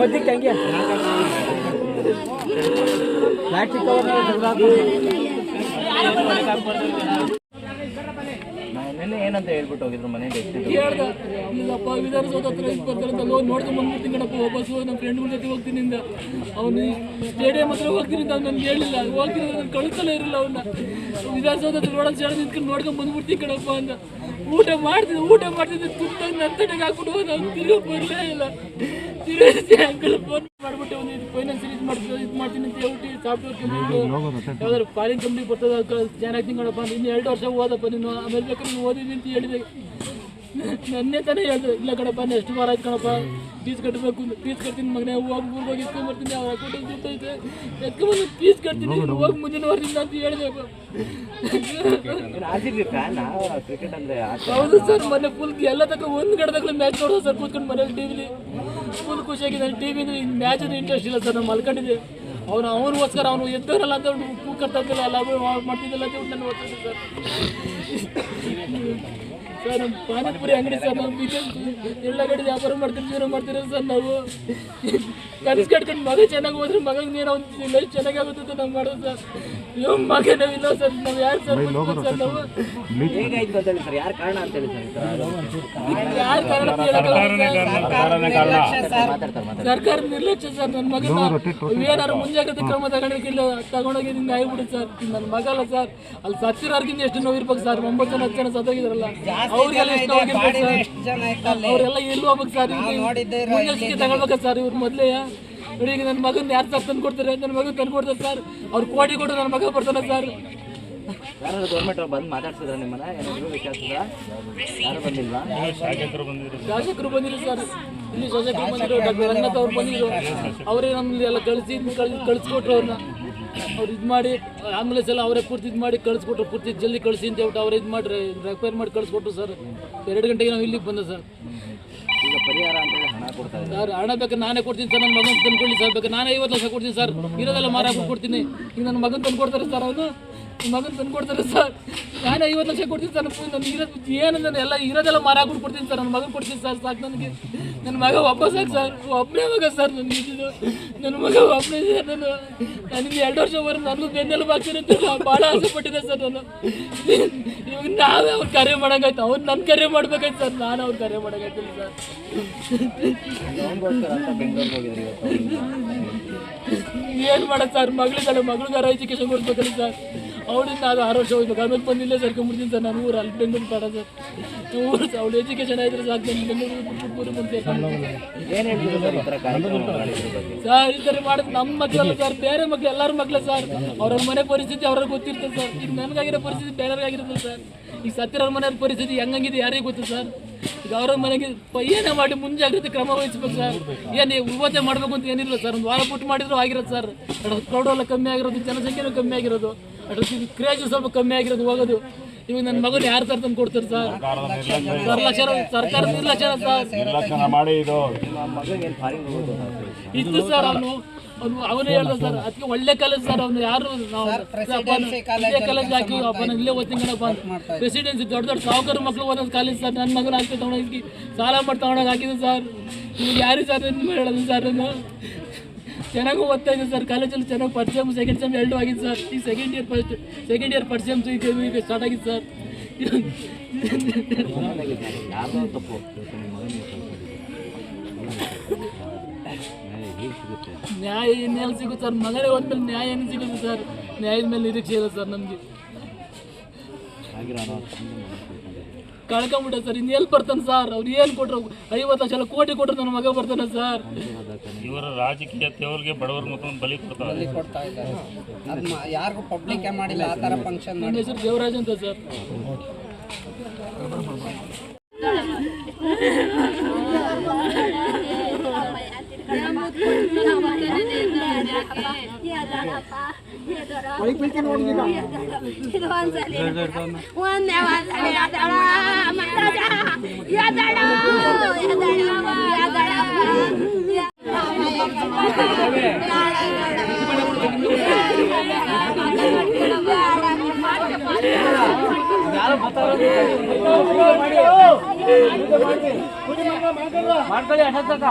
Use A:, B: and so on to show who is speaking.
A: ಮದ್ದಿಕ್ಕೆ ಹಂಗೆ plastic cover
B: ನಿನ್ನೆ ಏನಂತ ಹೇಳ್ಬಿಟ್ಟು ಹೋಗಿದ್ರು ಮನೆ
C: ಹೇಳ್ದ ಇಲ್ಲಪ್ಪ ವಿಧಾನಸೌಧ ಹತ್ರ ಇದು ಬರ್ತಾರೆ ನೋಡ್ಕೊಂಡ್ ಬಂದ್ಬಿಡ್ತೀನಿ ಕಣಪ್ಪ ವಾಪಸ್ ನಮ್ಮ ಫ್ರೆಂಡ್ಗಳ ಜೊತೆ ಹೋಗ್ತೀನಿ ಅಂತ ಅವನು ಸ್ಟೇಡಿಯಂ ಹತ್ರ ಹೋಗ್ತೀನಿ ಅಂತ ನನ್ಗೆ ಹೇಳಿಲ್ಲ. ಹೋಗ್ತೀನಿ ನಾನು ಕಳಿಸಲೇ ಇರಲಿಲ್ಲ ಅವನ್ನ ವಿಧಾನಸೌಧ ಹತ್ರ ನೋಡೋದು ಸೇಡ ನಿಂತ್ಕೊಂಡು ನೋಡ್ಕೊಂಡು ಬಂದ್ಬಿಡ್ತೀನಿ ಕಣಪ್ಪ ಅಂತ ಊಟ ಮಾಡ್ತಿದ್ದೆ ಊಟ ಮಾಡ್ತಿದ್ದೆ ತುಂಬ ನರ್ತಟೆಗೆ ಹಾಕ್ಬಿಟ್ಟು ಹೋದ ತಿರುಗಿ ಬರಲೇ ಇಲ್ಲ. ತಿರುಗಿ ಅಂಕಲ್ ಫೋನ್ ಮಾಡ್ಬಿಟ್ಟು ಒಂದು ಇದು ಫೈನಾನ್ಸ್ ಮಾಡ್ತೀನಿ ಇದು ಮಾಡ್ತೀನಿ ಅಂತ ಹೇಳ್ಬಿಟ್ಟು ಸಾಫ್ಟ್ವೇರ್ ಕಂಪ್ನಿ ಯಾವ್ದಾದ್ರು ಫಾರಿನ್ ಕಂಪ್ನಿ ಬರ್ತದ ಜಾಯ್ನ್ ಆಗ್ತೀನಿ ಕಣಪ್ಪ ಇನ್ನ ಎರಡು ವರ್ಷ ಓದಪ್ಪ ನೀನು ಆಮೇಲೆ ಬೇಕಾದ್ರೆ ನೀನು ಓದಿದ್ದೀನಿ ಅಂತ ಹೇಳಿದೆ. ನನ್ನೇ ತಾನೇ ಹೇಳಿದ್ರು ಇಲ್ಲ ಕಣಪ್ಪ ನೆಕ್ಸ್ಟ್ ವಾರ ಆಯ್ತು ಕಣಪ್ಪ ಫೀಸ್ ಕಟ್ಟಬೇಕು ಫೀಸ್ ಕಟ್ತೀನಿ ಮಗನೇ ಹೋಗಿ ಊರಿಗೆ ಹೋಗಿ ಇಸ್ಕೊಂಡ್ ಬರ್ತೀನಿ ಅವ್ರ ಅಕೌಂಟಲ್ಲಿ ದುಡ್ಡು ಐತೆ. ಎತ್ಕೊಂಡ್ಬಂದು ಫೀಸ್ ಕಟ್ತೀನಿ ಹೋಗಿ ಮುಂದಿನ ವಾರದಿಂದ ಅಂತ ಹೇಳಿದೆ
B: ಅಂದ್ರೆ
C: ಹೌದು ಸರ್ ಮೊನ್ನೆ ಫುಲ್ ಎಲ್ಲ ತಕ್ಕ ಒಂದು ಗಡದಾಗಲೂ ಮ್ಯಾಚ್ ನೋಡೋದು ಸರ್ ಕೂತ್ಕೊಂಡು ಮನೇಲಿ ಟಿವಿಲಿ ಫುಲ್ ಖುಷಿಯಾಗಿದೆ ಟಿವಿ ಮ್ಯಾಚ್ ಅಂದ್ರೆ ಇಂಟ್ರೆಸ್ಟ್ ಇಲ್ಲ ಸರ್ ನಾನು ಮಲ್ಕೊಂಡಿದ್ದೆ ಅವನು ಅವನಿಗೋಸ್ಕರ ಅವನು ಎದ್ದವರಲ್ಲ ಅಂತ ಇದ್ದಿಲ್ಲ ಅಲ್ಲ ಮಾಡ್ತಿದ್ದಿಲ್ಲ ಅಂತ ನಾನು ಓದ್ತಿದ್ದೆ ಸರ್. ಸರ್ ನಮ್ಮ ಪಾನಿಪುರಿ ಅಂಗಡಿ ಸರ್ ನಾವು ಎಲ್ಲ ಕಡೆ ವ್ಯಾಪಾರ ಮಾಡ್ತೀವಿ ಜೀವನ ಮಾಡ್ತೀರ ಸರ್ ನಾವು. ಕನಸು ಕಟ್ಕೊಂಡು ಮಗ ಚೆನ್ನಾಗಿ ಹೋದ್ರೆ ಮಗಗೆ ನೀನು ಒಂದು ಲೈಫ್ ಚೆನ್ನಾಗಾಗುತ್ತೆ ಅಂತ ನಾವು ಮಾಡೋದು ಸರ್. ಇವ್ ಮಗ ನಾವಿಲ್ಲ ಸರ್ ನಾವು ಯಾರು ಸರ್ ನಾವು.
B: ಹೇಗಾಯ್ತು ಅಂತ ಹೇಳಿ ಸರ್ ಯಾರು ಕಾರಣ ಅಂತ ಹೇಳಿ ಸರ್?
C: ಯಾರು ಕಾರಣ ಅಂತ ಹೇಳಕ್ಕಾಗಲ್ಲ ಸರ್.
B: ಮಾತಾಡ್ತಾರೆ ಮಾತಾಡ್ತಾರೆ.
C: ಸರ್ಕಾರ ನಿರ್ಲಕ್ಷ್ಯ ಸರ್ ನನ್ನ ಮಗನ ಏನಾದ್ರು ಮುಂಜಾಗ್ರತೆ ಕ್ರಮ ತಗೊಂಡಿಲ್ಲ ತಗೊಂಡೋಗಿ ಹಿಂಗೆ ಆಗ್ಬಿಡುತ್ತೆ ಸರ್. ನನ್ನ ಮಗಲ್ಲ ಸರ್. ಅಲ್ಲಿ ಸತ್ತಿರೋರ್ಗಿಂತ ಎಷ್ಟು ನೋವು ಇರ್ಬೇಕು ಸರ್ ಒಂಬತ್ತು ಜನ ಹತ್ತು ಜನ ಸತ್ತೋಗಿದ್ರಲ್ಲ ಅವ್ರಿಗೆಲ್ಲ ಎಷ್ಟು ನೋವಾಗಿರ್ಬೇಕು ಸರ್ ಅವರೆಲ್ಲ ಎಲ್ಲಿ ಹೋಗ್ಬೇಕು ಸರ್. ಮುನ್ನೆಚ್ಚರಿಕೆ ತಗೊಳ್ಬೇಕಾ ಸರ್ ಇವ್ರು ಮೊದಲೇ? ನೋಡಿ ಈಗ ನನ್ನ ಮಗನ ಯಾರು ಸರ್ ತಂದು ಕೊಡ್ತಾರೆ ನನ್ನ ಮಗನ ತಂದು ಕೊಡ್ತಾರೆ ಸರ್. ಅವ್ರು ಕೋಟಿ ಕೊಟ್ಟು ನನ್ನ ಮಗ ಬರ್ತಾನೆ ಸರ್.
B: ಯಾರು ಗೌರ್ಮೆಂಟ್ ಬಂದು ಮಾತಾಡ್ಸಿದ್ರ ನಿಮ್ಮನ್ನ? ಏನಾದ್ರು ವಿಚಾರಿಸಿದ್ರ? ಯಾರು ಬಂದಿಲ್ವಾ?
C: ಶಾಸಕರು ಬಂದಿದ್ರು ಸರ್. ಇಲ್ಲಿ ಶಾಸಕರು ಬಂದಿರೋ ಡಾಕ್ಟರ್ ರಂಗನಾಥ್ ಅವ್ರು ಬಂದಿದ್ರು. ಅವರೇ ನಮ್ಮಲ್ಲಿ ಎಲ್ಲ ಕಳಿಸಿ ಕಳಿಸ್ಕೊಟ್ರು ಅವ್ರನ್ನ. ಅವ್ರು ಇದು ಮಾಡಿ ಆಂಬುಲೆನ್ಸ್ ಎಲ್ಲ ಅವರೇ ಪೂರ್ತಿ ಇದು ಮಾಡಿ ಕಳಿಸ್ಕೊಟ್ರು, ಪೂರ್ತಿ ಜಲ್ದಿ ಕಳಿಸಿ ಅಂತ ಹೇಳ್ಬಿಟ್ಟು ಅವರೇ ಇದು ಮಾಡಿ ರೆಕ್ವೈರ್ ಮಾಡಿ ಕಳಿಸ್ಕೊಟ್ರು ಸರ್. ಎರಡು ಗಂಟೆಗೆ ನಾವು ಇಲ್ಲಿಗೆ ಬಂದೆ ಸರ್.
B: ಪರಿಹಾರ ಅಂತ
C: ಸರ್, ಹಣ ಬೇಕು, ನಾನೇ ಕೊಡ್ತೀನಿ ಸರ್ ನನ್ನ ಮಗನ ತಂದ್ಕೊಳ್ಳಿ ಸರ್, ಬೇಕು, ನಾನೇ ಐವತ್ತು ಲಕ್ಷ ಕೊಡ್ತೀನಿ ಸರ್. ಇರೋದೆಲ್ಲ ಮಾರ ಕೊಡ್ತೀನಿ ಈಗ ನನ್ನ ಮಗನ ತಂದು ಕೊಡ್ತಾರೆ ಸರ್ ಅವನು. ಮಗನ ತಂದು ಕೊಡ್ತಾರೆ ಸರ್. ನಾನೇ ಐವತ್ತು ಲಕ್ಷ ಕೊಡ್ತೀನಿ ಸರ್ ನನ್ನ ಇರೋದು ಏನಂದ್ರೆ ಎಲ್ಲ ಇರೋದೆಲ್ಲ ಮಾರ ಹಾಕ್ಬಿಟ್ಟು ಕೊಡ್ತೀನಿ ಸರ್. ನನ್ನ ಮಗನ ಕೊಡ್ತೀನಿ ಸರ್, ಸಾಕು ನನಗೆ. ನನ್ನ ಮಗ ವಾಪಸ್ ಸಾಕು ಸರ್ ಒಬ್ಬನೇ ಮಗ ಸರ್ ನನ್ನ ನನ್ನ ಮಗ ಒಬ್ಬನೇ ಸರ್ ನಾನು ನನಗೆ ಎರಡು ವರ್ಷವರೆಗೆ ನನಗೂ ಬೆನ್ನೆಲು ಬಾಗ್ತೀನಿ ಅಂತ ಭಾಳ ಆಸೆ ಪಟ್ಟಿದ್ದೆ ಸರ್ ನಾನು. ಇವಾಗ ನಾವೇ ಅವ್ರು ಕರೆ ಮಾಡೋಂಗಾಯ್ತು. ಅವ್ರು ನನ್ನ ಕರೆ ಮಾಡ್ಬೇಕಾಯ್ತು ಸರ್, ನಾನು ಅವ್ರು ಕರೆ ಮಾಡೋಂಗಾಯ್ತಿಲ್ಲ ಸರ್. ಏನು ಮಾಡೋದು ಸರ್? ಮಗಳಿದ್ದಾಳೆ ಮಗಳಿಗಾರ ಎಜುಕೇಶನ್ ಕೊಡ್ಬೇಕಲ್ಲ ಸರ್. ಅವಳಿಂದ ಅದು ಆರು ವರ್ಷ ಹೋಗ್ಬೇಕು ಆಮೇಲೆ ಬಂದಿಲ್ಲೇ ಸೇರ್ಕೊಂಡ್ಬಿಡ್ತೀನಿ ಸರ್ ನಾನು ಊರು ಅಲ್ಲಿ ಬೆಂಗಳೂರು ಬೇಡ ಸರ್. ಊರು ಅವಳು ಎಜುಕೇಶನ್ ಆಯ್ತು ನಾನು ಬೆಂಗಳೂರು ಬಿಟ್ಬಿಟ್ಟು ಮುಂದೆ
B: ಸರ್ ಈ
C: ಸರಿ ಸರ್ ಥರ ಮಾಡೋದು ನಮ್ಮ ಮಕ್ಕಳಲ್ಲ ಸರ್ ಬೇರೆ ಮಕ್ಳು ಎಲ್ಲರ ಮಕ್ಕಳ ಸರ್. ಅವ್ರವ್ರ ಮನೆ ಪರಿಸ್ಥಿತಿ ಅವ್ರಿಗೆ ಗೊತ್ತಿರ್ತದೆ ಸರ್. ಈಗ ನನಗಾಗಿರೋ ಪರಿಸ್ಥಿತಿ ಬೇರೆಯವ್ರಿಗಾಗಿರುತ್ತೆ ಸರ್. ಈಗ ಸತ್ಯರಾಮ ಮನೆಯವ್ರ ಪರಿಸ್ಥಿತಿ ಹೆಂಗಂಗಿದೆ ಯಾರಿಗೆ ಗೊತ್ತು ಸರ್? ಈಗ ಅವ್ರ ಮನೆಗೆ ಏನೇ ಮಾಡಿ ಮುಂಜಾಗ್ರತೆ ಕ್ರಮ ವಹಿಸ್ಬೇಕು ಸರ್. ಏನು ಇವತ್ತೇ ಮಾಡಬೇಕು ಅಂತ ಏನಿಲ್ಲ ಸರ್? ಒಂದು ವಾರ ಬಿಟ್ಟು ಮಾಡಿದ್ರು ಆಗಿರೋದು ಸರ್. ಕ್ರೌಡ್ ಎಲ್ಲ ಕಮ್ಮಿ ಆಗಿರೋದು, ಜನಸಂಖ್ಯೆನೂ ಕಮ್ಮಿ ಆಗಿರೋದು. ಅದ್ರ ಕ್ರೇಜ್ ಸ್ವಲ್ಪ ಕಮ್ಮಿ ಆಗಿರೋದು ಹೋಗೋದು. ಇವಾಗ ನನ್ನ ಮಗನ ಯಾರು ಸರ್ ತಂದು ಕೊಡ್ತಾರೆ ಸರ್? ನಿರ್ಲಕ್ಷ್ಯ ಸರ್ಕಾರ ನಿರ್ಲಕ್ಷ್ಯ ಸರ್.
D: ಮಾಡಿ ಇದು.
C: ಇತ್ತು ಸರ್ ಅವನು. ಅವನು ಅವನೇ ಹೇಳ್ದ ಸರ್ ಅದಕ್ಕೆ ಒಳ್ಳೆ ಕಾಲೇಜ್ ಸರ್ ಅವನು ಯಾರು? ಕಾಲೇಜ್ ಹಾಕಿ ಅಪ್ಪನ ಇಲ್ಲೇ ಓದ್ತೀನಿ ಕಣಪ್ಪ ಪ್ರೆಸಿಡೆನ್ಸಿ ದೊಡ್ಡ ದೊಡ್ಡ ಸಾವುಕಾರ ಮಕ್ಕಳು ಓದೋದು ಕಾಲೇಜ್ ಸರ್ ನನ್ನ ಮಗನ ಹಾಕಿ ತಗೊಂಡೋಗಿ ಸಾಲ ಮಾಡಿ ತಗೊಂಡೋಗಿ ಹಾಕಿದ್ರು ಸರ್. ನೀವು ಯಾರು ಸರ್ ಏನು ಹೇಳೋದು ಸರ್ ಚೆನ್ನಾಗಿ ಓದ್ತಾ ಇದ್ದೆ ಸರ್. ಕಾಲೇಜಲ್ಲಿ ಚೆನ್ನಾಗಿ ಫಸ್ಟ್ ಸೆಮ್ ಸೆಕೆಂಡ್ ಸೆಮ್ ಎರಡು ಆಗಿದೆ ಸರ್. ಈ second year first second year first sem ಈಗ ಈಗ ಸ್ಟಾರ್ಟ್ ಆಗಿದೆ ಸರ್. ನ್ಯಾಯ ಇನ್ನೆಲ್ಲಿ ಸಿಗುತ್ತೆ ಸರ್? ಮಗನೇ ಹೋದ್ಮೇಲೆ ನ್ಯಾಯ ಏನು ಸಿಗುತ್ತೆ ಸರ್? ನ್ಯಾಯದ ಮೇಲೆ ನಿರೀಕ್ಷೆ ಇಲ್ಲ ಸರ್ ನಮಗೆ. ಕಳ್ಕೊಂಬಿಟ್ಟೆ ಸರ್ ಇನ್ನು ಎಲ್ಲಿ ಬರ್ತಾನೆ ಸರ್? ಅವ್ರು ಏನು ಕೊಟ್ರು? ಐವತ್ತು ಲಕ್ಷ ಕೋಟಿ ಕೊಟ್ಟರು ನನ್ನ ಮಗ ಬರ್ತಾನೆ ಸರ್.
D: ಇವರ ರಾಜಕೀಯ ತೇವರಿಗೆ ಬಡವರ ಮತ್ತೊಂದು ಬಲಿ ಕೊಡ್ತಾರೆ.
E: ಕೊಡ್ತಾ ಇದ್ದಾರೆ ಅದನ್ನ ಯಾರಿಗೂ ಪಬ್ಲಿಕ್ ಮಾಡಿಲ್ಲ ಆ ಥರ ಫಂಕ್ಷನ್
C: ನನ್ನ ಹೆಸರು ದೇವರಾಜ್ ಅಂತ ಸರ್.
F: ಒಂದೇ ಒಂದ್ಸಲಿ ಎದಳ, ಮತ್ತದ, ಎದಳ, ಎದಳ, ಎದಳ.
B: ಮಾಡ್ಕೊಳ್ಳಿ ಅಣ್ಣ